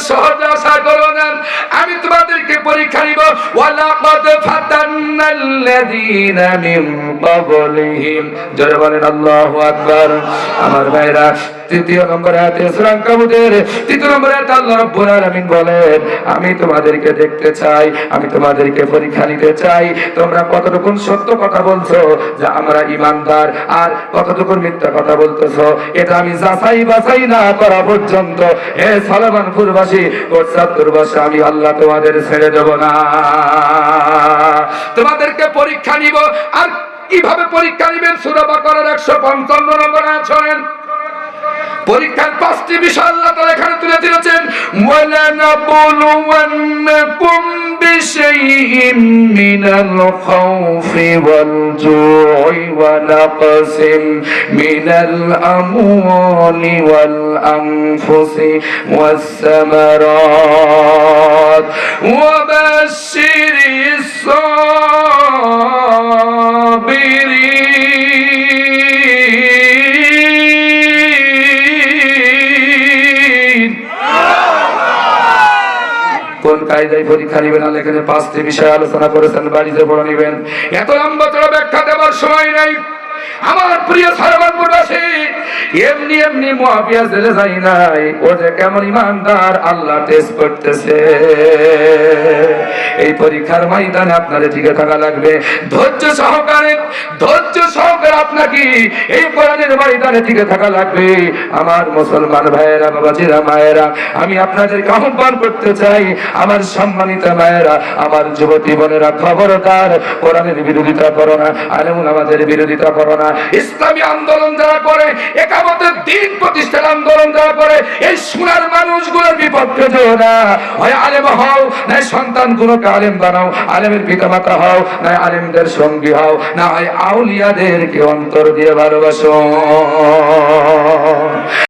সহজ আশা করো নিব ওয়ালাকাদ মিন ক্বাবলিহিম। জোরে বলেন, আল্লাহু আকবার। আমার ভাইরা, তৃতীয় নম্বর আনকাবুতের তৃতীয় নম্বর আল্লাহ রাব্বুল আলামিন বলেন, আমি তোমাদেরকে দেখতে চাই, আমি তোমাদেরকে পরীক্ষা নিতে চাই। তোমরা কতটুকু সত্য কথা বলছো যে আমরা ইমানদার আর কতটুকু মিথ্যা কথা বলতেছো, এটা আমি যাচাই বাছাই না করা পর্যন্ত। হে সালামানপুরবাসী কোটসাদপুরবাসী আমি আল্লাহ তোমাদের ছেড়ে দেব না। তোমাদেরকে পরীক্ষা নিব। আর কীভাবে পরীক্ষা নিবেন? সুরাবা করার একশো পঞ্চান্ন নম্বর আছেন পরীক্ষার পাঁচটি বিষয় এখানে তুলে দিয়েছেন ওয়া বাশশিরিস সাবিরিন কোন কায়দায় পরীক্ষা নিবেন আল্লাহ এখানে পাঁচটি বিষয় আলোচনা করেছেন, বাড়িতে পড়ে নিবেন। এত লম্বা ব্যাখ্যা দেওয়ার সময় নাই। আমার প্রিয় সারবানপুরবাসী এমনি এমনি মহাবিয়া জেলে যাই নাই। ও যে কেমন ইমানদার, আল্লাহ টেস্ট করতেছে। এই পরীক্ষার ময়দানে আপনারে টিকে থাকা লাগবে। ধৈর্য সহকারে ধৈর্য সহকারে আপনাকে এই কোরআনের ময়দানে টিকে থাকা লাগবে। আমার মুসলমান ভাইয়েরা, বাবাজিরা, মায়েরা, আমি আপনাদেরকে আহ্বান করতে চাই, আমার সম্মানিত মায়েরা, আমার যুবতী বোনেরা, খবরদার, কোরআনের বিরোধিতা করো না, আলেমুল আমাদের বিরোধিতা করো না। ইসলামী আন্দোলন যারা করে, একামতের দিন প্রতিষ্ঠার আন্দোলন যারা করে, এই সোনার মানুষগুলোর বিপক্ষে যেও না। হয় আলেম হও না সন্তান গুলোকে আলেম বানাও, আলেমের পিতা মাতা হও না আলেমদের সঙ্গী হও না হয় আউলিয়াদেরকে অন্তর দিয়ে ভালোবাসো।